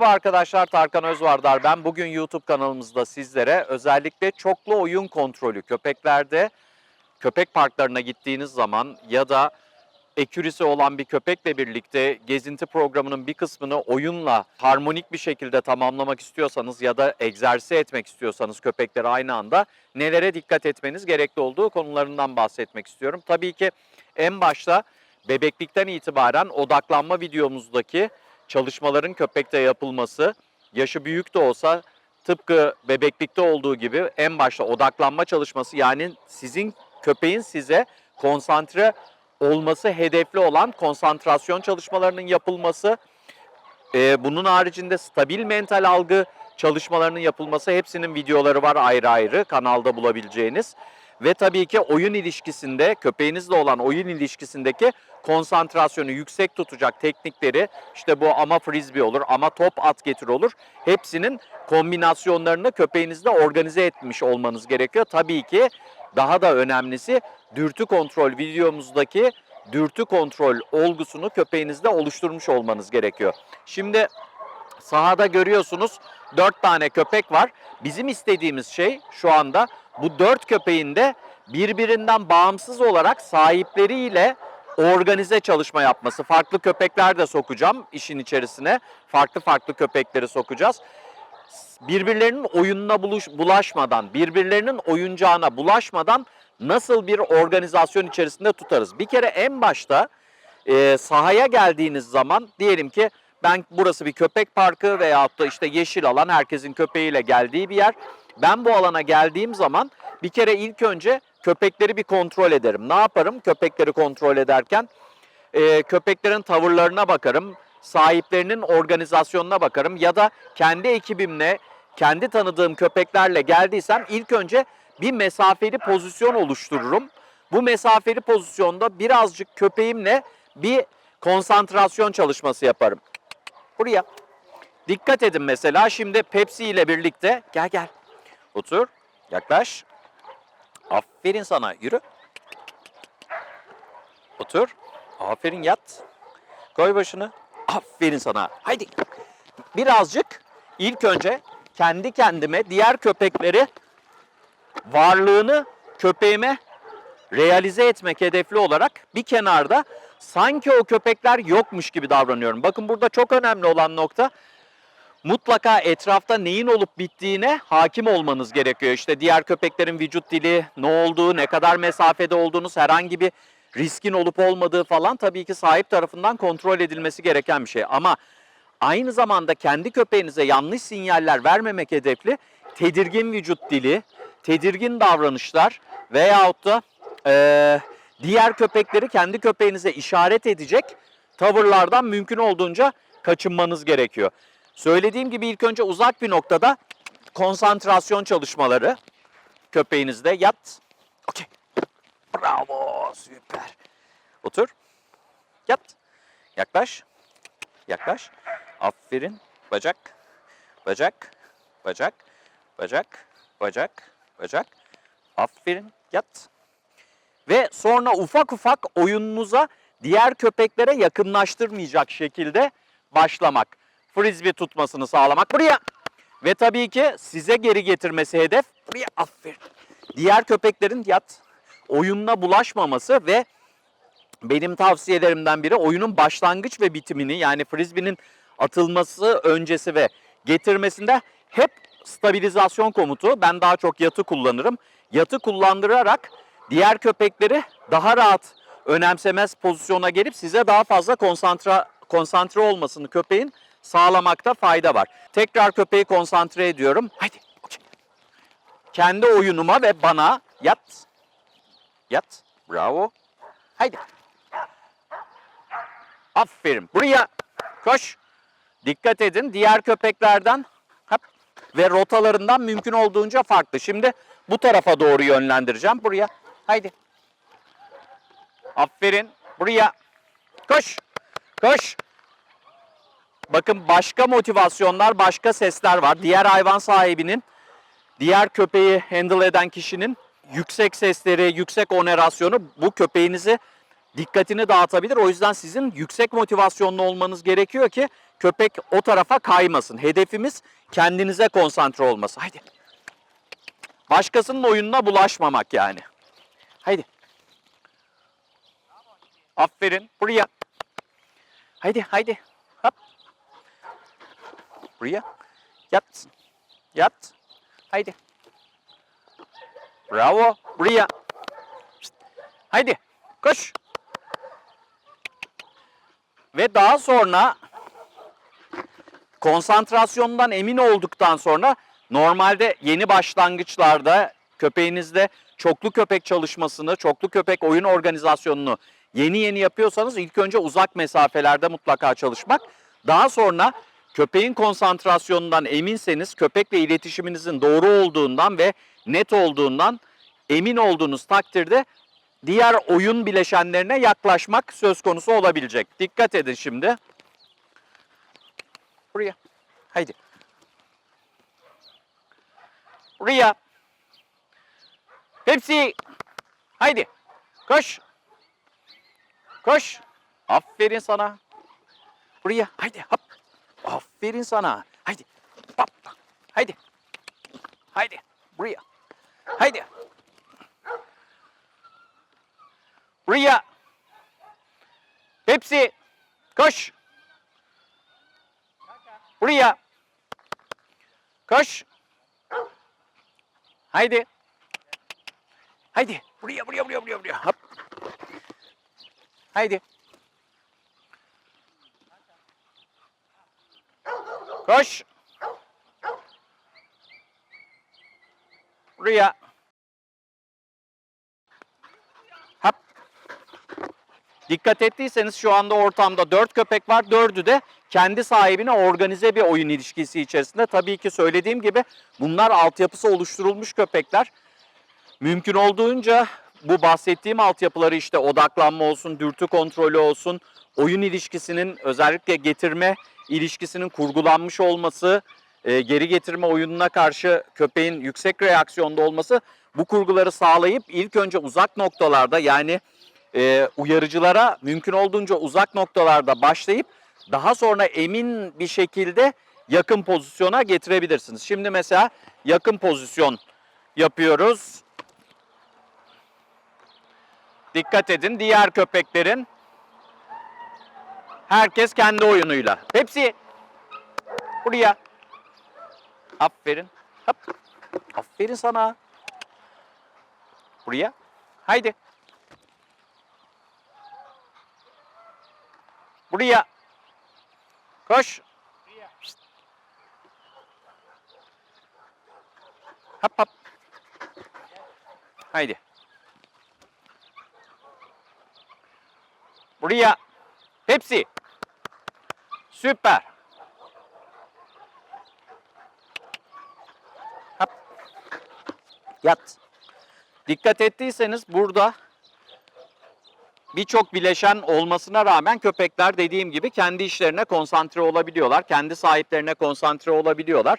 Merhaba arkadaşlar Tarkan Özvardar ben. Bugün YouTube kanalımızda sizlere özellikle çoklu oyun kontrolü köpeklerde köpek parklarına gittiğiniz zaman ya da ekürisi olan bir köpekle birlikte gezinti programının bir kısmını oyunla harmonik bir şekilde tamamlamak istiyorsanız ya da egzersiz etmek istiyorsanız köpekleri aynı anda nelere dikkat etmeniz gerekli olduğu konularından bahsetmek istiyorum. Tabii ki en başta bebeklikten itibaren odaklanma videomuzdaki çalışmaların köpekte yapılması, yaşı büyük de olsa tıpkı bebeklikte olduğu gibi en başta odaklanma çalışması yani sizin köpeğin size konsantre olması hedefli olan konsantrasyon çalışmalarının yapılması, e, bunun haricinde stabil mental algı çalışmalarının yapılması hepsinin videoları var ayrı ayrı kanalda bulabileceğiniz. Ve tabii ki oyun ilişkisinde köpeğinizle olan oyun ilişkisindeki konsantrasyonu yüksek tutacak teknikleri işte bu ama frisbee olur ama top at getir olur. Hepsinin kombinasyonlarını köpeğinizle organize etmiş olmanız gerekiyor. Tabii ki daha da önemlisi dürtü kontrol videomuzdaki dürtü kontrol olgusunu köpeğinizde oluşturmuş olmanız gerekiyor. Şimdi sahada görüyorsunuz 4 tane köpek var. Bizim istediğimiz şey şu anda bu 4 köpeğin de birbirinden bağımsız olarak sahipleriyle organize çalışma yapması. Farklı köpekler de sokacağım işin içerisine. Farklı farklı köpekleri sokacağız. Birbirlerinin oyununa buluş, bulaşmadan, birbirlerinin oyuncağına bulaşmadan nasıl bir organizasyon içerisinde tutarız? Bir kere en başta e, sahaya geldiğiniz zaman diyelim ki ben burası bir köpek parkı veyahut da işte yeşil alan herkesin köpeğiyle geldiği bir yer. Ben bu alana geldiğim zaman bir kere ilk önce köpekleri bir kontrol ederim. Ne yaparım köpekleri kontrol ederken? Ee, köpeklerin tavırlarına bakarım, sahiplerinin organizasyonuna bakarım ya da kendi ekibimle, kendi tanıdığım köpeklerle geldiysem ilk önce bir mesafeli pozisyon oluştururum. Bu mesafeli pozisyonda birazcık köpeğimle bir konsantrasyon çalışması yaparım. Buraya. Dikkat edin mesela şimdi Pepsi ile birlikte gel gel. Otur. Yaklaş. Aferin sana. Yürü. Otur. Aferin yat. Koy başını. Aferin sana. Haydi. Birazcık ilk önce kendi kendime diğer köpekleri varlığını köpeğime realize etmek hedefli olarak bir kenarda sanki o köpekler yokmuş gibi davranıyorum. Bakın burada çok önemli olan nokta mutlaka etrafta neyin olup bittiğine hakim olmanız gerekiyor. İşte diğer köpeklerin vücut dili, ne olduğu, ne kadar mesafede olduğunuz, herhangi bir riskin olup olmadığı falan tabii ki sahip tarafından kontrol edilmesi gereken bir şey. Ama aynı zamanda kendi köpeğinize yanlış sinyaller vermemek hedefli tedirgin vücut dili, tedirgin davranışlar veyahut da eee, diğer köpekleri kendi köpeğinize işaret edecek tavırlardan mümkün olduğunca kaçınmanız gerekiyor. Söylediğim gibi ilk önce uzak bir noktada konsantrasyon çalışmaları köpeğinizde yat. Okey. Bravo. Süper. Otur. Yat. Yaklaş. Yaklaş. Aferin. Bacak. Bacak. Bacak. Bacak. Bacak. Bacak. Aferin. Yat. Ve sonra ufak ufak oyununuza diğer köpeklere yakınlaştırmayacak şekilde başlamak. Frisbee tutmasını sağlamak. Buraya. Ve tabii ki size geri getirmesi hedef. Buraya. Aferin. Diğer köpeklerin yat. Oyununa bulaşmaması ve benim tavsiyelerimden biri oyunun başlangıç ve bitimini yani frisbee'nin atılması öncesi ve getirmesinde hep stabilizasyon komutu. Ben daha çok yatı kullanırım. Yatı kullandırarak diğer köpekleri daha rahat önemsemez pozisyona gelip size daha fazla konsantre konsantre olmasını köpeğin sağlamakta fayda var. Tekrar köpeği konsantre ediyorum. Haydi. Kendi oyunuma ve bana yat. Yat. Bravo. Haydi. Aferin. Buraya koş. Dikkat edin. Diğer köpeklerden hop, ve rotalarından mümkün olduğunca farklı. Şimdi bu tarafa doğru yönlendireceğim. Buraya. Haydi. Aferin. Buraya. Koş. Koş. Bakın başka motivasyonlar, başka sesler var. Diğer hayvan sahibinin, diğer köpeği handle eden kişinin yüksek sesleri, yüksek onerasyonu bu köpeğinizi dikkatini dağıtabilir. O yüzden sizin yüksek motivasyonlu olmanız gerekiyor ki köpek o tarafa kaymasın. Hedefimiz kendinize konsantre olması. Haydi. Başkasının oyununa bulaşmamak yani. Haydi. Aferin. Buraya. Haydi haydi. Buraya. Yat. Yat. Haydi. Bravo. Buraya. Pişt. Haydi. Koş. Ve daha sonra konsantrasyondan emin olduktan sonra normalde yeni başlangıçlarda köpeğinizde çoklu köpek çalışmasını, çoklu köpek oyun organizasyonunu yeni yeni yapıyorsanız ilk önce uzak mesafelerde mutlaka çalışmak. Daha sonra köpeğin konsantrasyonundan eminseniz köpekle iletişiminizin doğru olduğundan ve net olduğundan emin olduğunuz takdirde diğer oyun bileşenlerine yaklaşmak söz konusu olabilecek. Dikkat edin şimdi. Buraya. Haydi. Buraya. Hepsi. Haydi. Koş. Koş. Aferin sana. Buraya. Haydi. Hop. Aferin sana. Haydi. Hop. Haydi. Haydi. Buraya. Haydi. Buraya. Hepsi. Koş. Buraya. Koş. Haydi. Haydi. Buraya, buraya, buraya, buraya, buraya. Hop. Haydi. Koş. Buraya. Hop. Dikkat ettiyseniz şu anda ortamda 4 köpek var. Dördü de kendi sahibine organize bir oyun ilişkisi içerisinde. Tabii ki söylediğim gibi bunlar altyapısı oluşturulmuş köpekler. Mümkün olduğunca bu bahsettiğim altyapıları işte odaklanma olsun, dürtü kontrolü olsun, oyun ilişkisinin özellikle getirme ilişkisinin kurgulanmış olması, e, geri getirme oyununa karşı köpeğin yüksek reaksiyonda olması bu kurguları sağlayıp ilk önce uzak noktalarda yani e, uyarıcılara mümkün olduğunca uzak noktalarda başlayıp daha sonra emin bir şekilde yakın pozisyona getirebilirsiniz. Şimdi mesela yakın pozisyon yapıyoruz. Dikkat edin diğer köpeklerin herkes kendi oyunuyla. Hepsi buraya. Aferin. Hop. Aferin sana. Buraya. Haydi. Buraya. Koş. Hop hop. Haydi. Buraya. Hepsi. Süper. Hop. Yat. Dikkat ettiyseniz burada birçok bileşen olmasına rağmen köpekler dediğim gibi kendi işlerine konsantre olabiliyorlar. Kendi sahiplerine konsantre olabiliyorlar.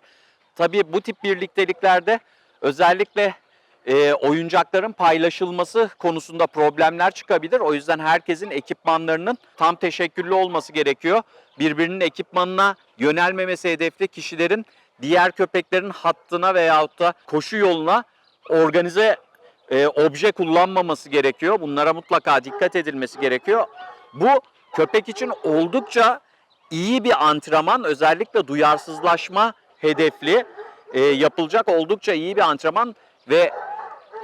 Tabii bu tip birlikteliklerde özellikle e, oyuncakların paylaşılması konusunda problemler çıkabilir. O yüzden herkesin ekipmanlarının tam teşekküllü olması gerekiyor. Birbirinin ekipmanına yönelmemesi hedefli kişilerin diğer köpeklerin hattına veyahut da koşu yoluna organize e, obje kullanmaması gerekiyor. Bunlara mutlaka dikkat edilmesi gerekiyor. Bu köpek için oldukça iyi bir antrenman. Özellikle duyarsızlaşma hedefli e, yapılacak oldukça iyi bir antrenman ve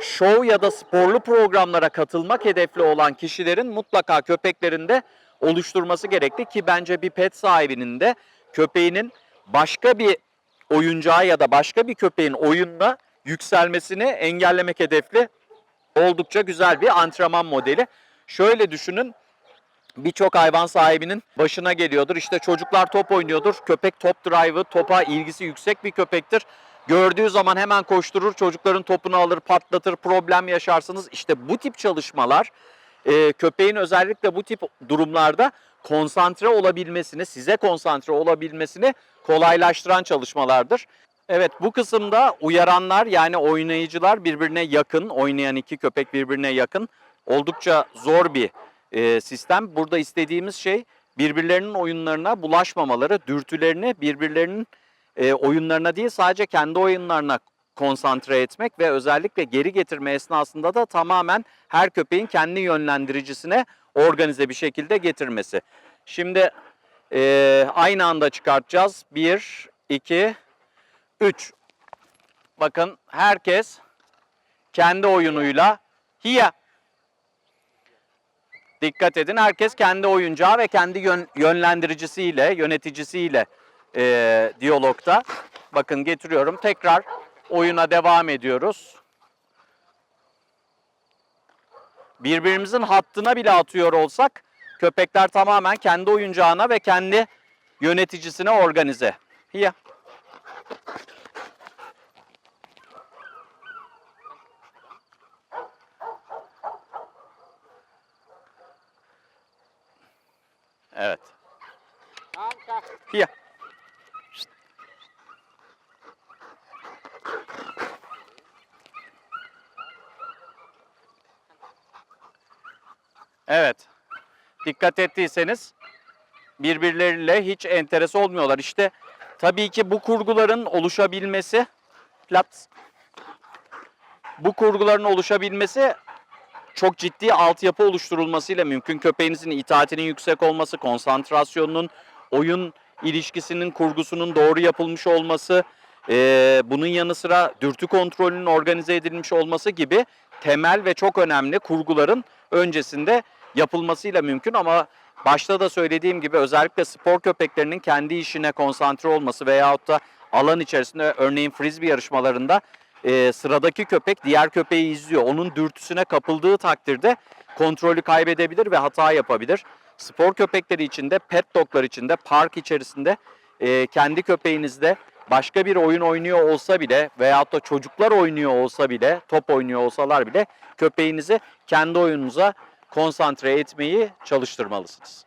şov ya da sporlu programlara katılmak hedefli olan kişilerin mutlaka köpeklerinde oluşturması gerekli ki bence bir pet sahibinin de köpeğinin başka bir oyuncağı ya da başka bir köpeğin oyununa yükselmesini engellemek hedefli oldukça güzel bir antrenman modeli. Şöyle düşünün birçok hayvan sahibinin başına geliyordur. İşte çocuklar top oynuyordur. Köpek top drive'ı, topa ilgisi yüksek bir köpektir. Gördüğü zaman hemen koşturur, çocukların topunu alır, patlatır, problem yaşarsınız. İşte bu tip çalışmalar e, köpeğin özellikle bu tip durumlarda konsantre olabilmesini, size konsantre olabilmesini kolaylaştıran çalışmalardır. Evet bu kısımda uyaranlar yani oynayıcılar birbirine yakın, oynayan iki köpek birbirine yakın. Oldukça zor bir e, sistem. Burada istediğimiz şey birbirlerinin oyunlarına bulaşmamaları, dürtülerini birbirlerinin e, oyunlarına değil sadece kendi oyunlarına konsantre etmek ve özellikle geri getirme esnasında da tamamen her köpeğin kendi yönlendiricisine organize bir şekilde getirmesi. Şimdi e, aynı anda çıkartacağız. 1, 2, 3. Bakın herkes kendi oyunuyla hiya. Dikkat edin herkes kendi oyuncağı ve kendi yön, yönlendiricisiyle, yöneticisiyle e, diyalogta. Bakın getiriyorum tekrar oyuna devam ediyoruz. Birbirimizin hattına bile atıyor olsak köpekler tamamen kendi oyuncağına ve kendi yöneticisine organize. Hiya. Evet. Hiya. Evet. Dikkat ettiyseniz birbirleriyle hiç enteresi olmuyorlar. İşte tabii ki bu kurguların oluşabilmesi Plat. Bu kurguların oluşabilmesi çok ciddi altyapı oluşturulmasıyla mümkün. Köpeğinizin itaatinin yüksek olması, konsantrasyonunun, oyun ilişkisinin, kurgusunun doğru yapılmış olması, eee, bunun yanı sıra dürtü kontrolünün organize edilmiş olması gibi temel ve çok önemli kurguların öncesinde yapılmasıyla mümkün ama başta da söylediğim gibi özellikle spor köpeklerinin kendi işine konsantre olması veyahut da alan içerisinde örneğin frisbee yarışmalarında e, sıradaki köpek diğer köpeği izliyor. Onun dürtüsüne kapıldığı takdirde kontrolü kaybedebilir ve hata yapabilir. Spor köpekleri içinde, pet doglar içinde, park içerisinde e, kendi köpeğinizde başka bir oyun oynuyor olsa bile veyahut da çocuklar oynuyor olsa bile, top oynuyor olsalar bile köpeğinizi kendi oyununuza konsantre etmeyi çalıştırmalısınız.